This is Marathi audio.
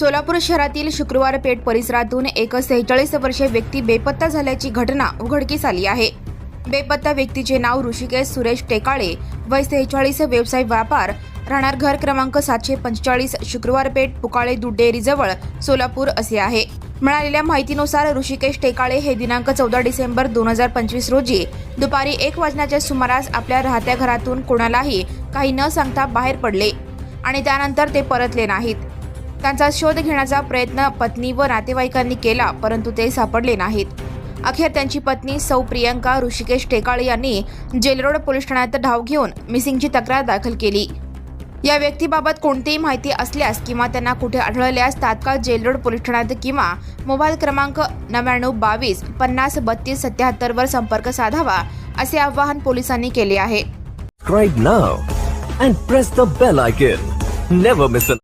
सोलापूर शहरातील शुक्रवार पेठ परिसरातून एक सेहेचाळीस वर्षीय व्यक्ती बेपत्ता झाल्याची घटना उघडकीस आली आहे. बेपत्ता व्यक्तीचे नाव ऋषिकेश सुरेश टेकाळे वय सेहेचाळीस व्यवसाय व्यापार राहणार घर क्रमांक सातशे पंचेचाळीस शुक्रवार पेठ पुकाळे दूध डेअरीजवळ सोलापूर असे आहे. मिळालेल्या माहितीनुसार ऋषिकेश टेकाळे हे दिनांक चौदा डिसेंबर दोन हजार पंचवीस रोजी दुपारी एक वाजण्याच्या सुमारास आपल्या राहत्या घरातून कोणालाही काही न सांगता बाहेर पडले आणि त्यानंतर ते परतले नाहीत. त्यांचा शोध घेण्याचा प्रयत्न पत्नी व नातेवाईकांनी केला परंतु ते सापडले नाहीत. अखेर त्यांची पत्नी सौ प्रियंका ऋषिकेश टेकाळे यांनी जेलरोड पोलीस ठाण्यात धाव घेऊन मिसिंगची तक्रार दाखल केली. या व्यक्तीबाबत कोणतीही माहिती असल्यास किंवा त्यांना कुठे आढळल्यास तात्काळ जेलरोड पोलीस ठाण्यात किंवा मोबाईल क्रमांक नव्याण्णव बावीस पन्नास बत्तीस सत्याहत्तरवर संपर्क साधावा असे आवाहन पोलिसांनी केले आहे.